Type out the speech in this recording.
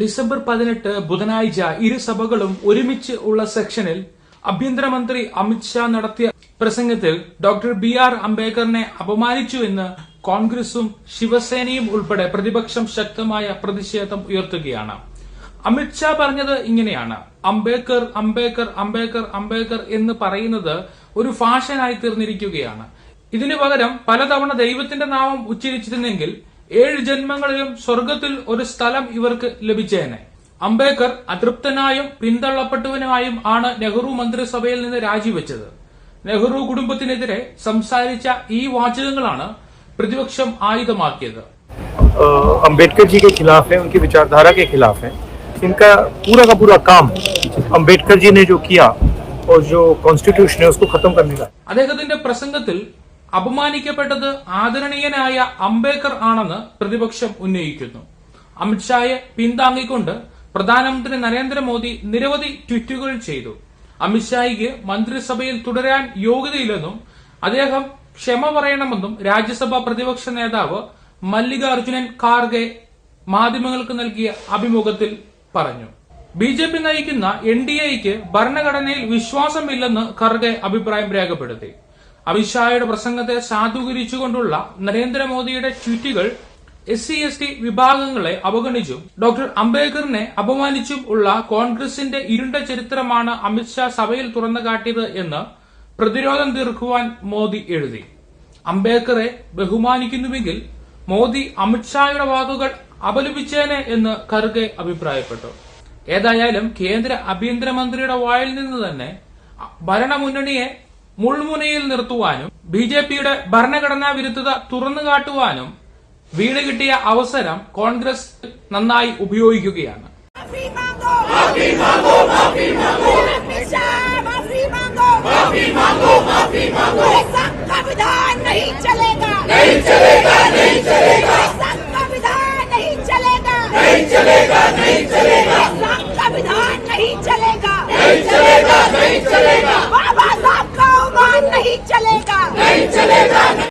December പതിനെട്ട് ബുധനാഴ്ച ഇരു സഭകളും ഒരുമിച്ച് ഉള്ള സെക്ഷനിൽ ആഭ്യന്തരമന്ത്രി അമിത്ഷാ നടത്തിയ പ്രസംഗത്തിൽ ഡോക്ടർ ബി ആർ അംബേദ്കറിനെ അപമാനിച്ചു എന്ന് കോൺഗ്രസും ശിവസേനയും ഉൾപ്പെടെ പ്രതിപക്ഷം ശക്തമായ പ്രതിഷേധം ഉയർത്തുകയാണ്. അമിത്ഷാ പറഞ്ഞത് ഇങ്ങനെയാണ്. അംബേദ്കർ അംബേദ്കർ അംബേദ്കർ അംബേദ്കർ എന്ന് പറയുന്നത് ഒരു ഫാഷനായി തീർന്നിരിക്കുകയാണ്. ഇതിനു പകരം പലതവണ ദൈവത്തിന്റെ നാമം ഉച്ചരിച്ചിരുന്നെങ്കിൽ ഏഴ് ജന്മങ്ങളിലും സ്വർഗത്തിൽ ഒരു സ്ഥലം ഇവർക്ക് ലഭിച്ചേനെ അംബേദ്കർ അതൃപ്തനായും പിന്തള്ളപ്പെട്ടവനുമായും ആണ് നെഹ്റു മന്ത്രിസഭയിൽ നിന്ന് രാജിവെച്ചത് നെഹ്റു കുടുംബത്തിനെതിരെ സംസാരിച്ച ഈ വാചകങ്ങളാണ് പ്രതിപക്ഷം ആയുധമാക്കിയത് अ, अंबेडकर जी के खिलाफ है उनकी विचारधारा के खिलाफ है इनका पूरा का पूरा काम अंबेडकर जी ने जो किया और जो कॉन्स्टिट्यूशन है उसको खत्म करने का है। അദ്ദേഹത്തിന്റെ പ്രസംഗത്തിൽ അപമാനിക്കപ്പെട്ടത് ആദരണീയനായ അംബേദ്കർ ആണെന്ന് പ്രതിപക്ഷം ഉന്നയിക്കുന്നു. അമിത്ഷായെ പിന്താങ്ങിക്കൊണ്ട് പ്രധാനമന്ത്രി നരേന്ദ്രമോദി നിരവധി ട്വീറ്റുകൾ ചെയ്തു. അമിത്ഷായിക്ക് മന്ത്രിസഭയിൽ തുടരാൻ യോഗ്യതയില്ലെന്നും അദ്ദേഹം ക്ഷമ പറയണമെന്നും രാജ്യസഭാ പ്രതിപക്ഷ നേതാവ് മല്ലികാർജുനൻ ഖാർഗെ മാധ്യമങ്ങൾക്ക് നൽകിയ അഭിമുഖത്തിൽ പറഞ്ഞു. ബി ജെ പി നയിക്കുന്ന എൻ ഡി എക്ക് ഭരണഘടനയിൽ വിശ്വാസമില്ലെന്ന് ഖർഗെ അഭിപ്രായം രേഖപ്പെടുത്തി. അമിത്ഷായുടെ പ്രസംഗത്തെ സാധൂകരിച്ചുകൊണ്ടുള്ള നരേന്ദ്രമോദിയുടെ ട്വീറ്റുകൾ എസ് സി എസ് ടി വിഭാഗങ്ങളെ അവഗണിച്ചും ഡോക്ടർ അംബേദ്കറിനെ അപമാനിച്ചും ഉള്ള കോൺഗ്രസിന്റെ ഇരുണ്ട ചരിത്രമാണ് അമിത്ഷാ സഭയിൽ തുറന്നു കാട്ടിയത് എന്ന് പ്രതിരോധം തീർക്കുവാൻ മോദി എഴുതി. അംബേദ്കറെ ബഹുമാനിക്കുന്നുവെങ്കിൽ മോദി അമിത്ഷായുടെ വാക്കുകൾ അപലപിച്ചേനെ എന്ന് ഖർഗെ അഭിപ്രായപ്പെട്ടു. ഏതായാലും കേന്ദ്ര ആഭ്യന്തരമന്ത്രിയുടെ വായിൽ നിന്ന് തന്നെ ഭരണമുന്നണിയെ മുൾമുനയിൽ നിർത്തുവാനും ബി ജെ പിയുടെ ഭരണഘടനാ വിരുദ്ധത തുറന്നു കാട്ടുവാനും വീണ് കിട്ടിയ അവസരം കോൺഗ്രസ് നന്നായി ഉപയോഗിക്കുകയാണ്.